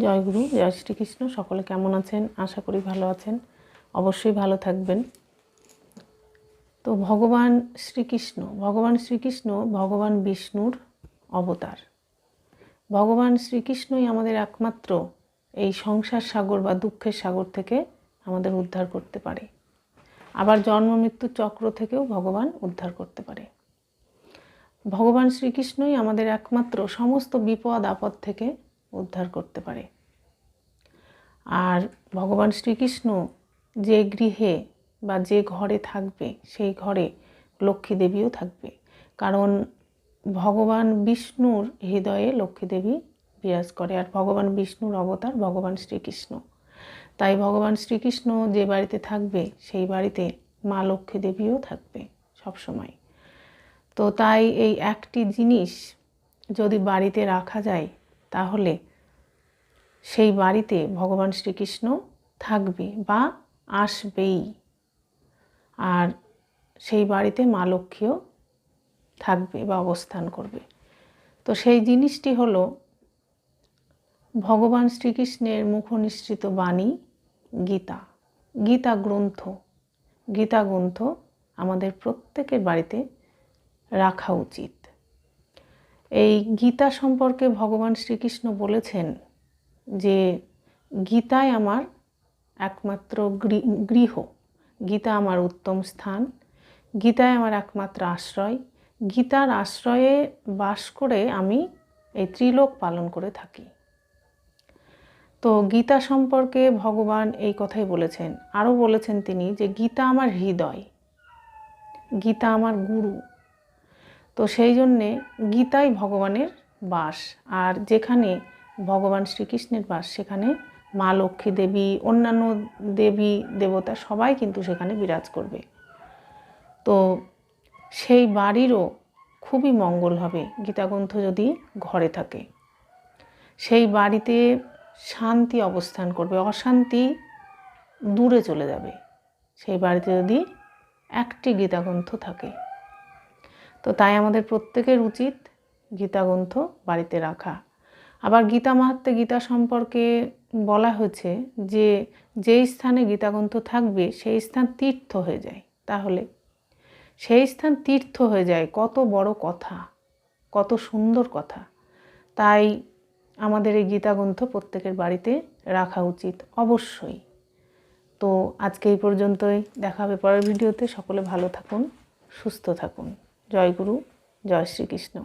জয় গুরু, জয় শ্রীকৃষ্ণ। সকলে কেমন আছেন? আশা করি ভালো আছেন। অবশ্যই ভালো থাকবেন। তো ভগবান শ্রীকৃষ্ণ ভগবান শ্রীকৃষ্ণ, ভগবান বিষ্ণুর অবতার। ভগবান শ্রীকৃষ্ণই আমাদের একমাত্র এই সংসার সাগর বা দুঃখের সাগর থেকে আমাদের উদ্ধার করতে পারে। আবার জন্ম মৃত্যু চক্র থেকেও ভগবান উদ্ধার করতে পারে। ভগবান শ্রীকৃষ্ণই আমাদের একমাত্র সমস্ত বিপদ, আপদ থেকে উদ্ধার করতে পারে। আর ভগবান শ্রীকৃষ্ণ যে গৃহে বা যে ঘরে থাকবে, সেই ঘরে লক্ষ্মী দেবীও থাকবে। কারণ ভগবান বিষ্ণুর হৃদয়ে লক্ষ্মী দেবী বিরাজ করে, আর ভগবান বিষ্ণুর অবতার ভগবান শ্রীকৃষ্ণ। তাই ভগবান শ্রীকৃষ্ণ যে বাড়িতে থাকবে, সেই বাড়িতে মা লক্ষ্মী দেবীও থাকবে সবসময়। তো তাই এই একটি জিনিস যদি বাড়িতে রাখা যায়, তাহলে সেই বাড়িতে ভগবান শ্রীকৃষ্ণ থাকবে বা আসবেই। আর সেই বাড়িতে মা লক্ষ্মীও থাকবে বা অবস্থান করবে। তো সেই জিনিসটি হলো, ভগবান শ্রীকৃষ্ণের মুখনিসৃত বাণী গীতা। গীতা গ্রন্থ। গীতা গ্রন্থ আমাদের প্রত্যেকের বাড়িতে রাখা উচিত। এই গীতা সম্পর্কে ভগবান শ্রীকৃষ্ণ বলেছেন যে গীতায় আমার একমাত্র গৃহ। গীতা আমার উত্তম স্থান। গীতায় আমার একমাত্র আশ্রয়। গীতার আশ্রয়ে বাস করে আমি এই ত্রিলোক পালন করে থাকি। তো গীতা সম্পর্কে ভগবান এই কথাই বলেছেন। আরও বলেছেন তিনি যে গীতা আমার হৃদয়, গীতা আমার গুরু। তো সেই জন্যে গীতাই ভগবানের বাস। আর যেখানে ভগবান শ্রীকৃষ্ণের বাস। সেখানে মা লক্ষ্মী দেবী, অন্যান্য দেবী, দেবতা সবাই কিন্তু সেখানে বিরাজ করবে। তো সেই বাড়িরও খুবই মঙ্গল হবে, গীতাগ্রন্থ যদি ঘরে থাকে। সেই বাড়িতে শান্তি অবস্থান করবে, অশান্তি দূরে চলে যাবে। সেই বাড়িতে যদি একটি গীতাগ্রন্থ থাকে। তো তাই আমাদের প্রত্যেকের উচিত গীতাগ্রন্থ বাড়িতে রাখা। আবার গীতা মাহাত্মে গীতা সম্পর্কে বলা হয়েছে যে যেই স্থানে গীতাগ্রন্থ থাকবে, সেই স্থান তীর্থ হয়ে যায়। তাহলে সেই স্থান তীর্থ হয়ে যায় কত বড় কথা, কত সুন্দর কথা। তাই আমাদের এই গীতাগ্রন্থ প্রত্যেকের বাড়িতে রাখা উচিত অবশ্যই। তো আজকে এই পর্যন্তই। দেখা হবে পরের ভিডিওতে। সকলে ভালো থাকুন, সুস্থ থাকুন। জয় গুরু, জয় শ্রীকৃষ্ণ।